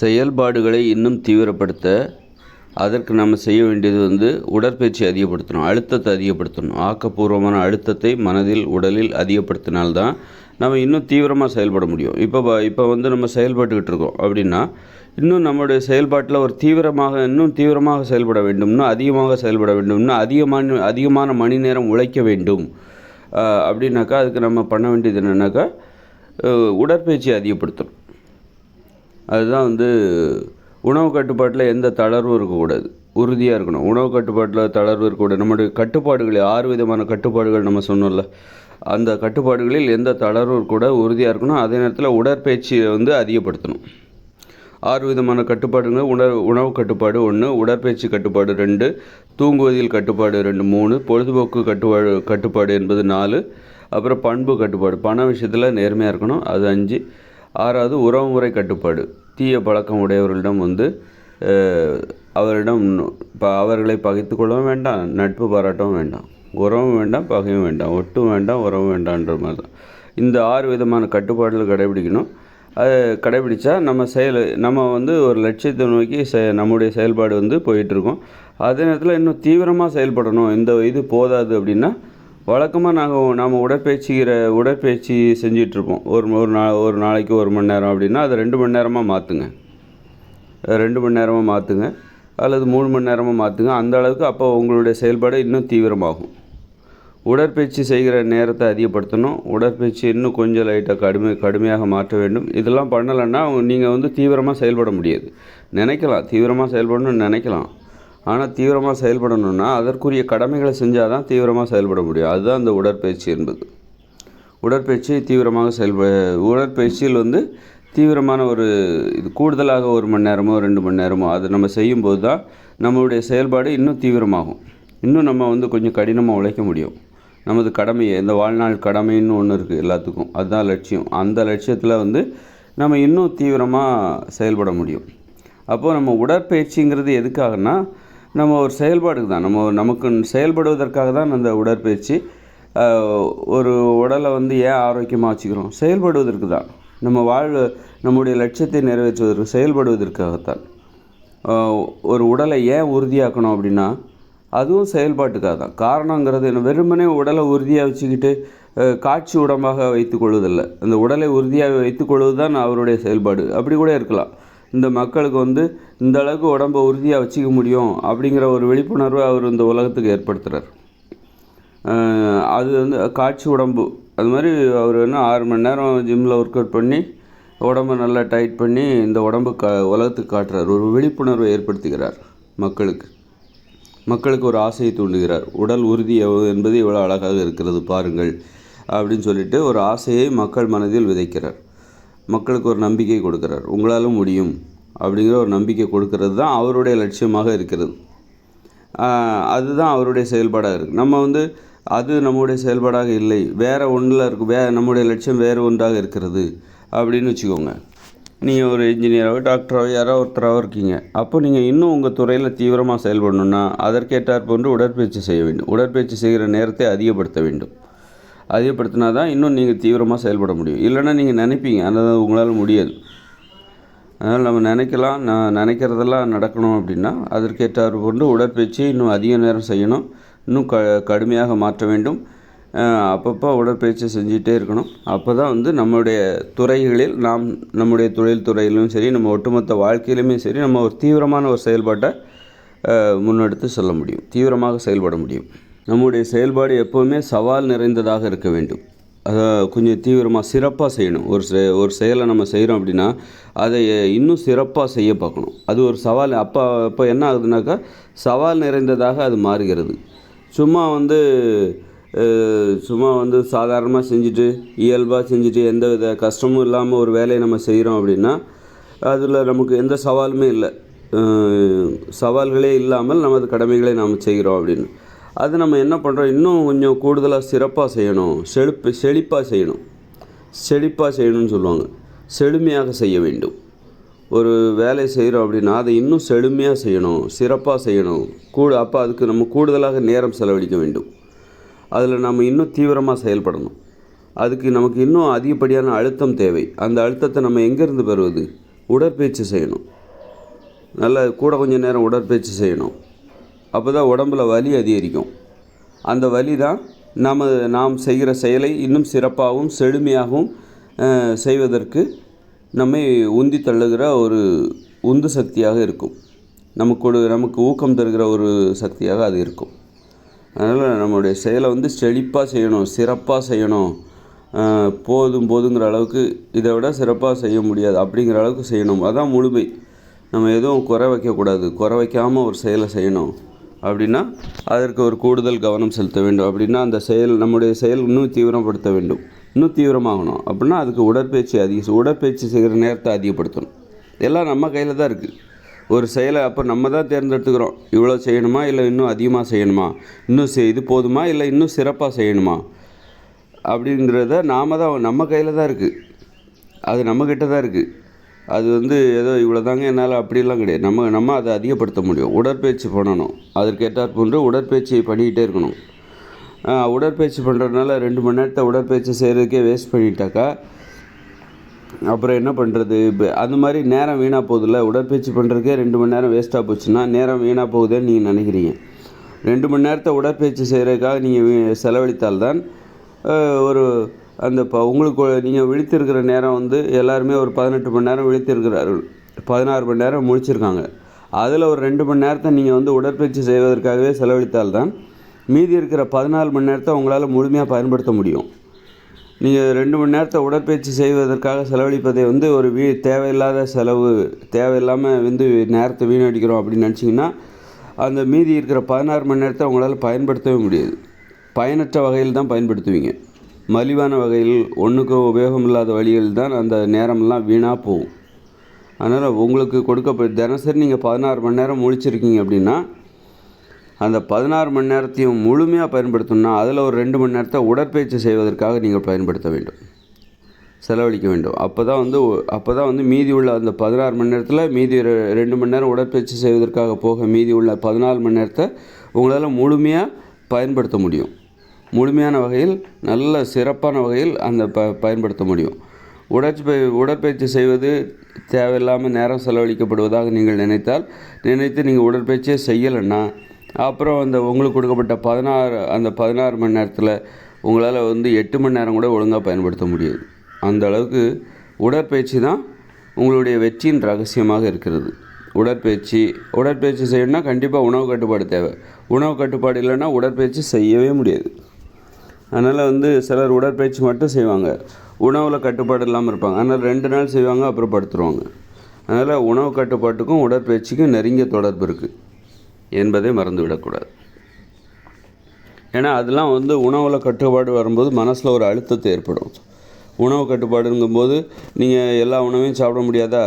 செயல்பாடுகளை இன்னும் தீவிரப்படுத்த அதற்கு நம்ம செய்ய வேண்டியது வந்து உடற்பயிற்சி அதிகப்படுத்தணும் அழுத்தத்தை அதிகப்படுத்தணும். ஆக்கப்பூர்வமான அழுத்தத்தை மனதில் உடலில் அதிகப்படுத்தினால்தான் நம்ம இன்னும் தீவிரமாக செயல்பட முடியும். இப்போ இப்போ வந்து நம்ம செயல்பட்டுக்கிட்டு இருக்கோம் அப்படின்னா இன்னும் நம்மளுடைய செயல்பாட்டில் ஒரு தீவிரமாக இன்னும் தீவிரமாக செயல்பட வேண்டும்னு அதிகமாக செயல்பட வேண்டும்னு அதிகமான அதிகமான மணி நேரம் உழைக்க வேண்டும். அப்படின்னாக்கா அதுக்கு நம்ம பண்ண வேண்டியது என்னென்னாக்கா உடற்பயிற்சி அதிகப்படுத்தணும். அதுதான் வந்து உணவு கட்டுப்பாட்டில் எந்த தளர்வும் இருக்கக்கூடாது. உறுதியாக இருக்கணும். உணவு கட்டுப்பாட்டில் தளர்வு இருக்கக்கூடாது. நம்முடைய கட்டுப்பாடுகள் ஆறு விதமான கட்டுப்பாடுகள் நம்ம சொன்னோம்ல அந்த கட்டுப்பாடுகளில் எந்த தளர்வும் கூட உறுதியாக இருக்கணும். அதே நேரத்தில் உடற்பயிற்சியை வந்து அதிகப்படுத்தணும். ஆறு விதமான கட்டுப்பாடுங்க உணவு உணவு கட்டுப்பாடு ஒன்று உடற்பயிற்சி கட்டுப்பாடு ரெண்டு தூங்குவதில் கட்டுப்பாடு ரெண்டு மூணு பொழுதுபோக்கு கட்டுப்பாடு கட்டுப்பாடு என்பது நாலு அப்புறம் பண்பு கட்டுப்பாடு. பண விஷயத்தில் நேர்மையாக இருக்கணும். அது அஞ்சு. ஆறாவது உறவுமுறை கட்டுப்பாடு. தீய பழக்கம் உடையவர்களிடம் வந்து அவரிடம் இப்போ அவர்களை பகைத்து கொள்ளவும் வேண்டாம் நட்பு பாராட்டவும் வேண்டாம். உறவும் வேண்டாம் பகையும் வேண்டாம். ஒட்டும் வேண்டாம் உறவும் வேண்டான்ற மாதிரி தான். இந்த ஆறு விதமான கட்டுப்பாடுகள் கடைபிடிக்கணும். அது கடைபிடித்தா நம்ம செயல் நம்ம வந்து ஒரு லட்சியத்தை நோக்கி செ நம்முடைய செயல்பாடு வந்து போயிட்டுருக்கோம் அதே நேரத்தில் இன்னும் தீவிரமாக செயல்படணும். இந்த இது போதாது அப்படின்னா வழக்கமாக நாங்கள் நாம் உடற்பயிற்சிகிற உடற்பயிற்சி செஞ்சிட்ருப்போம். ஒரு ஒரு நா ஒரு நாளைக்கு ஒரு மணி நேரம் அப்படின்னா அதை ரெண்டு மணி நேரமாக மாற்றுங்க ரெண்டு மணி நேரமாக மாற்றுங்க அல்லது மூணு மணி நேரமாக மாற்றுங்க அந்த அளவுக்கு அப்போ உங்களுடைய செயல்பாடு இன்னும் தீவிரமாகும். உடற்பயிற்சி செய்கிற நேரத்தை அதிகப்படுத்தணும். உடற்பயிற்சி இன்னும் கொஞ்சம் லைட்டாக கடுமை கடுமையாக மாற்ற வேண்டும். இதெல்லாம் பண்ணலைன்னா நீங்கள் வந்து தீவிரமாக செயல்பட முடியாது. நினைக்கலாம். தீவிரமாக செயல்படணும்னு நினைக்கலாம். ஆனால் தீவிரமாக செயல்படணும்னா அதற்குரிய கடமைகளை செஞ்சால் தான் தீவிரமாக செயல்பட முடியும். அதுதான் அந்த உடற்பயிற்சி என்பது. உடற்பயிற்சி தீவிரமாக செயல்ப உடற்பயிற்சியில் வந்து தீவிரமான ஒரு இது கூடுதலாக ஒரு மணி நேரமோ ரெண்டு மணி நேரமோ அது நம்ம செய்யும்போது தான் நம்மளுடைய செயல்பாடு இன்னும் தீவிரமாகும். இன்னும் நம்ம வந்து கொஞ்சம் கடினமாக உழைக்க முடியும். நமது கடமையை இந்த வாழ்நாள் கடமைன்னு ஒன்று இருக்குது எல்லாத்துக்கும். அதுதான் லட்சியம். அந்த லட்சியத்தில் வந்து நம்ம இன்னும் தீவிரமாக செயல்பட முடியும். அப்போது நம்ம உடற்பயிற்சிங்கிறது எதுக்காகனா நம்ம ஒரு செயல்பாடுக்கு தான். நம்ம நமக்கு செயல்படுவதற்காக தான் அந்த உடற்பயிற்சி ஒரு உடலை வந்து ஏன் ஆரோக்கியமாக வச்சுக்கிறோம்? செயல்படுவதற்கு தான். நம்ம வாழ்வு நம்முடைய லட்சியத்தை நிறைவேற்றுவதற்கு செயல்படுவதற்காகத்தான். ஒரு உடலை ஏன் உறுதியாக்கணும் அப்படின்னா அதுவும் செயல்பாட்டுக்காக தான். காரணங்கிறது என்ன? வெறுமனே உடலை உறுதியாக வச்சுக்கிட்டு காட்சி உடம்பாக வைத்துக்கொள்வதில்லை அந்த உடலை உறுதியாக வைத்துக்கொள்வது தான் அவருடைய செயல்பாடு. அப்படி கூட இருக்கலாம். இந்த மக்களுக்கு வந்து இந்த அளவுக்கு உடம்பை உறுதியாக வச்சுக்க முடியும் அப்படிங்கிற ஒரு விழிப்புணர்வை அவர் இந்த உலகத்துக்கு ஏற்படுத்துகிறார் அது வந்து காட்சி உடம்பு. அது மாதிரி அவர் என்ன ஆறு மணி நேரம் ஜிம்மில் ஒர்க் அவுட் பண்ணி உடம்பை நல்லா டைட் பண்ணி இந்த உடம்பு க உலகத்துக்கு காட்டுறார். ஒரு விழிப்புணர்வை ஏற்படுத்துகிறார் மக்களுக்கு. மக்களுக்கு ஒரு ஆசையை தூண்டுகிறார். உடல் உறுதி என்பது இவ்வளோ அழகாக இருக்கிறது பாருங்கள் அப்படின்னு சொல்லிட்டு ஒரு ஆசையை மக்கள் மனதில் விதைக்கிறார். மக்களுக்கு ஒரு நம்பிக்கை கொடுக்குறார். உங்களாலும் முடியும் அப்படிங்கிற ஒரு நம்பிக்கை கொடுக்கறது தான் அவருடைய லட்சியமாக இருக்கிறது. அதுதான் அவருடைய செயல்பாடாக இருக்குது நம்ம வந்து அது நம்முடைய செயல்பாடாக இல்லை. வேறு ஒன்றில் இருக்கு. வே நம்முடைய லட்சியம் வேறு ஒன்றாக இருக்கிறது அப்படின்னு வச்சுக்கோங்க. நீங்கள் ஒரு இன்ஜினியராகவோ டாக்டராகவோ யாரோ ஒருத்தராகவோ இருக்கீங்க. அப்போ நீங்கள் இன்னும் உங்கள் துறையில் தீவிரமாக செயல்படணுன்னா அதற்கேற்றார் போன்று உடற்பயிற்சி செய்ய வேண்டும். உடற்பயிற்சி செய்கிற நேரத்தை அதிகப்படுத்த வேண்டும். அதிகப்படுத்தினா தான் இன்னும் நீங்கள் தீவிரமாக செயல்பட முடியும். இல்லைன்னா நீங்கள் நினைப்பீங்க ஆனால் உங்களால் முடியாது. அதனால் நம்ம நினைக்கலாம் நான் நினைக்கிறதெல்லாம் நடக்கணும் அப்படின்னா அதற்கேற்றாறு கொண்டு உடற்பயிற்சி இன்னும் அதிக நேரம் செய்யணும். இன்னும் க கடுமையாக மாற்ற வேண்டும். அப்பப்போ உடற்பயிற்சி செஞ்சிகிட்டே இருக்கணும். அப்போ தான் வந்து நம்மளுடைய துறைகளில் நாம் நம்முடைய தொழில் துறையிலும் சரி நம்ம ஒட்டுமொத்த வாழ்க்கையிலுமே சரி நம்ம ஒரு தீவிரமான ஒரு செயல்பாட்டை முன்னெடுத்து செல்ல முடியும். தீவிரமாக செயல்பட முடியும். நம்முடைய செயல்பாடு எப்போவுமே சவால் நிறைந்ததாக இருக்க வேண்டும். அதை கொஞ்சம் தீவிரமாக சிறப்பாக செய்யணும். ஒரு செ ஒரு செயலை நம்ம செய்கிறோம் அப்படின்னா அதை இன்னும் சிறப்பாக செய்ய பார்க்கணும். அது ஒரு சவால். அப்போ அப்போ என்ன ஆகுதுனாக்கா சவால் நிறைந்ததாக அது மாறுகிறது. சும்மா வந்து சும்மா வந்து சாதாரணமாக செஞ்சுட்டு இயல்பாக செஞ்சுட்டு எந்த வித கஷ்டமும் இல்லாமல் ஒரு வேலையை நம்ம செய்கிறோம் அப்படின்னா அதில் நமக்கு எந்த சவாலுமே இல்லை. சவால்களே இல்லாமல் நமது கடமைகளை நாம் செய்கிறோம் அப்படின்னு. அது நம்ம என்ன பண்ணுறோம் இன்னும் கொஞ்சம் கூடுதலாக சிறப்பாக செய்யணும். செழிப்பு செழிப்பாக செய்யணும். செழிப்பாக செய்யணும்னு சொல்லுவாங்க. செழுமையாக செய்ய வேண்டும். ஒரு வேலை செய்கிறோம் அப்படின்னா அதை இன்னும் செழுமையாக செய்யணும் சிறப்பாக செய்யணும். கூட அப்போ அதுக்கு நம்ம கூடுதலாக நேரம் செலவழிக்க வேண்டும். அதில் நம்ம இன்னும் தீவிரமாக செயல்படணும். அதுக்கு நமக்கு இன்னும் அதிகப்படியான அழுத்தம் தேவை. அந்த அழுத்தத்தை நம்ம எங்கேருந்து பெறுவது? உடற்பயிற்சி செய்யணும். நல்ல கூட கொஞ்சம் நேரம் உடற்பயிற்சி செய்யணும். அப்போ தான் உடம்புல வலி அதிகரிக்கும். அந்த வலி தான் நம்ம நாம் செய்கிற செயலை இன்னும் சிறப்பாகவும் செழுமையாகவும் செய்வதற்கு நம்மை உந்தி தள்ளுகிற ஒரு உந்து சக்தியாக இருக்கும். நமக்கு நமக்கு ஊக்கம் தருகிற ஒரு சக்தியாக அது இருக்கும். அதனால் நம்மளுடைய செயலை வந்து செழிப்பாக செய்யணும் சிறப்பாக செய்யணும். போதும் போதுங்கிற அளவுக்கு இதை விட சிறப்பாக செய்ய முடியாது அப்படிங்கிற அளவுக்கு செய்யணும். அதான் முழுமை. நம்ம எதுவும் குறை வைக்கக்கூடாது. குறை வைக்காமல் ஒரு செயலை செய்யணும். அப்படின்னா அதற்கு ஒரு கூடுதல் கவனம் செலுத்த வேண்டும். அப்படின்னா அந்த செயல் நம்முடைய செயல் இன்னும் தீவிரப்படுத்த வேண்டும். இன்னும் தீவிரமாகணும். அப்படின்னா அதுக்கு உடற்பயிற்சி அதிக உடற்பயிற்சி செய்கிற நேரத்தை அதிகப்படுத்தணும். எல்லாம் நம்ம கையில் தான் இருக்குது ஒரு செயலை அப்போ நம்ம தான் தேர்ந்தெடுத்துக்கிறோம். இவ்வளோ செய்யணுமா? இல்லை இன்னும் அதிகமாக செய்யணுமா? இன்னும் செய் இது போதுமா? இல்லை இன்னும் சிறப்பாக செய்யணுமா? அப்படிங்கிறத நாம தான் நம்ம கையில் தான் இருக்குது அது நம்மக்கிட்ட தான் இருக்குது அது வந்து ஏதோ இவ்வளோ தாங்க என்னால் அப்படிலாம் கிடையாது. நம்ம நம்ம அதை அதிகப்படுத்த முடியும். உடற்பயிற்சி பண்ணணும். அதற்கேற்றாற் போன்று உடற்பயிற்சியை பண்ணிக்கிட்டே இருக்கணும். உடற்பயிற்சி பண்ணுறதுனால ரெண்டு மணி நேரத்தை உடற்பயிற்சி செய்கிறதுக்கே வேஸ்ட் பண்ணிட்டாக்கா அப்புறம் என்ன பண்ணுறது இப்போ அந்த மாதிரி நேரம் வீணாக போகுதுல்ல. உடற்பயிற்சி பண்ணுறதுக்கே ரெண்டு மணி நேரம் வேஸ்ட்டாக போச்சுன்னா நேரம் வீணாக போகுதுன்னு நீங்கள் நினைக்கிறீங்க. ரெண்டு மணி நேரத்தை உடற்பயிற்சி செய்கிறதுக்காக நீங்கள் செலவழித்தால்தான் ஒரு அந்த இப்போ உங்களுக்கு நீங்கள் விழித்திருக்கிற நேரம் வந்து எல்லாருமே ஒரு பதினெட்டு மணி நேரம் விழித்திருக்கிறார்கள். பதினாறு மணி நேரம் முழிச்சிருக்காங்க. அதில் ஒரு ரெண்டு மணி நேரத்தை நீங்கள் வந்து உடற்பயிற்சி செய்வதற்காகவே செலவழித்தால்தான் மீதி இருக்கிற பதினாலு மணி நேரத்தை உங்களால் முழுமையாக பயன்படுத்த முடியும். நீங்கள் ரெண்டு மணி நேரத்தை உடற்பயிற்சி செய்வதற்காக செலவழிப்பதை வந்து ஒரு வீ தேவையில்லாத செலவு தேவையில்லாமல் வந்து நேரத்தை வீணடிக்கிறோம் அப்படின்னு நினச்சிங்கன்னா அந்த மீதி இருக்கிற பதினாறு மணி நேரத்தை உங்களால் பயன்படுத்தவே முடியாது. பயனற்ற வகையில் தான் பயன்படுத்துவீங்க. மலிவான வகையில் ஒன்றுக்கும் உபயோகம் இல்லாத வழியில் தான் அந்த நேரமெல்லாம் வீணாக போகும். அதனால் உங்களுக்கு கொடுக்க தினசரி நீங்கள் பதினாறு மணி நேரம் முழிச்சிருக்கீங்க அப்படின்னா அந்த பதினாறு மணி நேரத்தையும் முழுமையாக பயன்படுத்தணும்னா அதில் ஒரு ரெண்டு மணி நேரத்தை உடற்பயிற்சி செய்வதற்காக நீங்கள் பயன்படுத்த வேண்டும். செலவழிக்க வேண்டும். அப்போ தான் வந்து அப்போ தான் வந்து மீதி உள்ள அந்த பதினாறு மணி நேரத்தில் மீதி ரெ- ரெண்டு மணி நேரம் உடற்பயிற்சி செய்வதற்காக போக மீதி உள்ள பதினாலு மணி நேரத்தை உங்களால் முழுமையாக பயன்படுத்த முடியும். முழுமையான வகையில் நல்ல சிறப்பான வகையில் அந்த ப பயன்படுத்த முடியும். உடற்பய உடற்பயிற்சி செய்வது தேவையில்லாமல் நேரம் செலவழிக்கப்படுவதாக நீங்கள் நினைத்தால் நினைத்து நீங்கள் உடற்பயிற்சியே செய்யலைன்னா அப்புறம் அந்த உங்களுக்கு கொடுக்கப்பட்ட பதினாறு அந்த பதினாறு மணி நேரத்தில் உங்களால் வந்து எட்டு மணி நேரம் கூட ஒழுங்காக பயன்படுத்த முடியாது அந்த அளவுக்கு உடற்பயிற்சி தான் உங்களுடைய வெற்றியின் ரகசியமாக இருக்கிறது. உடற்பயிற்சி உடற்பயிற்சி செய்யணும்னா கண்டிப்பாக உணவு கட்டுப்பாடு தேவை. உணவு கட்டுப்பாடு இல்லைன்னா உடற்பயிற்சி செய்யவே முடியாது. அதனால் வந்து சிலர் உடற்பயிற்சி மட்டும் செய்வாங்க. உணவில் கட்டுப்பாடு இல்லாமல் இருப்பாங்க. அதனால் ரெண்டு நாள் செய்வாங்க அப்புறம் படுத்துருவாங்க. அதனால் உணவு கட்டுப்பாட்டுக்கும் உடற்பயிற்சிக்கும் நெருங்கிய தொடர்பு இருக்குது என்பதை மறந்துவிடக்கூடாது. ஏன்னா அதெல்லாம் வந்து உணவில் கட்டுப்பாடு வரும்போது மனசில் ஒரு அழுத்தத்தை ஏற்படும். உணவு கட்டுப்பாடுங்கும்போது நீங்கள் எல்லா உணவையும் சாப்பிட முடியாதா?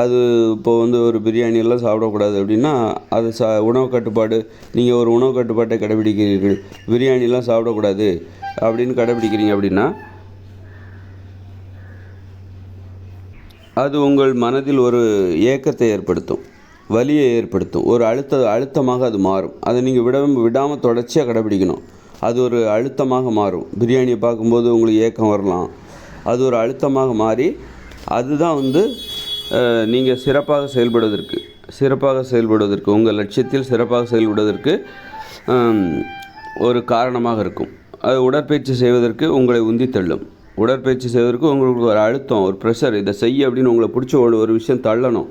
அது இப்போ வந்து ஒரு பிரியாணியெல்லாம் சாப்பிடக்கூடாது அப்படின்னா அது சா உணவு கட்டுப்பாடு நீங்கள் ஒரு உணவு கட்டுப்பாட்டை கடைபிடிக்கிறீர்கள். பிரியாணிலாம் சாப்பிடக்கூடாது அப்படின்னு கடைபிடிக்கிறீங்க அப்படின்னா அது உங்கள் மனதில் ஒரு ஏக்கத்தை ஏற்படுத்தும் வலியை ஏற்படுத்தும் ஒரு அழுத்த அழுத்தமாக அது மாறும். அதை நீங்கள் விட விடாமல் தொடர்ச்சியாக கடைபிடிக்கணும். அது ஒரு அழுத்தமாக மாறும். பிரியாணியை பார்க்கும்போது உங்களுக்கு ஏக்கம் வரலாம். அது ஒரு அழுத்தமாக மாறி அதுதான் வந்து நீங்கள் சிறப்பாக செயல்படுவதற்கு சிறப்பாக செயல்படுவதற்கு உங்கள் லட்சியத்தில் சிறப்பாக செயல்படுவதற்கு ஒரு காரணமாக இருக்கும். அது உடற்பயிற்சி செய்வதற்கு உங்களை உந்தி தள்ளும். உடற்பயிற்சி செய்வதற்கு உங்களுக்கு ஒரு அழுத்தம் ஒரு ப்ரெஷர் இதை செய்ய அப்படின்னு உங்களை பிடிச்ச ஒரு ஒரு விஷயம் தள்ளணும்.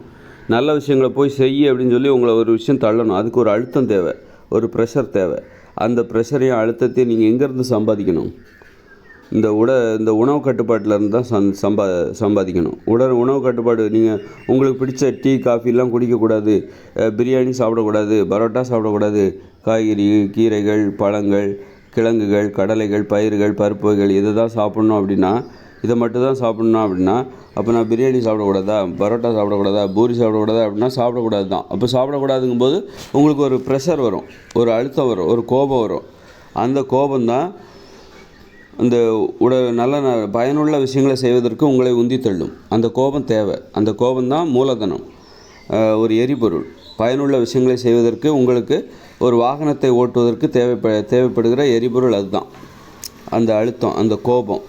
நல்ல விஷயங்களை போய் செய்ய அப்படின்னு சொல்லி உங்களை ஒரு விஷயம் தள்ளணும். அதுக்கு ஒரு அழுத்தம் தேவை ஒரு ப்ரெஷர் தேவை. அந்த ப்ரெஷரையும் அழுத்தத்தையும் நீங்கள் எங்கேருந்து சம்பாதிக்கணும்? இந்த உட இந்த உணவு கட்டுப்பாட்டில் இருந்து தான் சம் சம்பா சம்பாதிக்கணும். உடல் உணவு கட்டுப்பாடு நீங்கள் உங்களுக்கு பிடிச்ச டீ காஃபிலாம் குடிக்கக்கூடாது பிரியாணி சாப்பிடக்கூடாது பரோட்டா சாப்பிடக்கூடாது. காய்கறி கீரைகள் பழங்கள் கிழங்குகள் கடலைகள் பயிர்கள் பருப்பு வகைகள் இதை தான் சாப்பிட்ணும் அப்படின்னா இதை மட்டும் தான் சாப்பிட்ணும் அப்படின்னா அப்போ நான் பிரியாணி சாப்பிடக்கூடாதா? பரோட்டா சாப்பிடக்கூடாதா? பூரி சாப்பிடக்கூடாதா? அப்படின்னா சாப்பிடக்கூடாது தான் அப்போ சாப்பிடக்கூடாதுங்கும்போது உங்களுக்கு ஒரு ப்ரெஷர் வரும். ஒரு அழுத்தம் வரும். ஒரு கோபம் வரும். அந்த கோபம்தான் அந்த உட நல்ல ந- பயனுள்ள விஷயங்களை செய்வதற்கு உங்களை உந்தி தள்ளும். அந்த கோபம் தேவை. அந்த கோபம்தான் மூலதனம். ஒரு எரிபொருள். பயனுள்ள விஷயங்களை செய்வதற்கு உங்களுக்கு ஒரு வாகனத்தை ஓட்டுவதற்கு தேவைப்ப தேவைப்படுகிற எரிபொருள் அதுதான். அந்த அழுத்தம் அந்த கோபம்.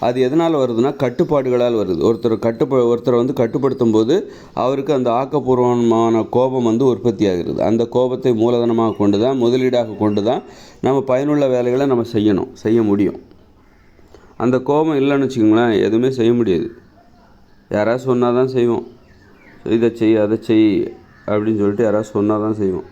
அது எதனால் வருதுன்னா கட்டுப்பாடுகளால் வருது. ஒருத்தர் கட்டுப்ப ஒருத்தரை வந்து கட்டுப்படுத்தும் போது அவருக்கு அந்த ஆக்கப்பூர்வமான கோபம் வந்து உற்பத்தி ஆகிறது அந்த கோபத்தை மூலதனமாக கொண்டு தான் முதலீடாக கொண்டு தான் நம்ம பயனுள்ள வேலைகளை நம்ம செய்யணும் செய்ய முடியும். அந்த கோபம் இல்லைன்னு வச்சுக்கோங்களேன் எதுவுமே செய்ய முடியாது. யாராவது சொன்னால் தான் செய்வோம். இதை செய் அதை செய் அப்படின்னு சொல்லிட்டு யாராவது சொன்னால் தான் செய்வோம்.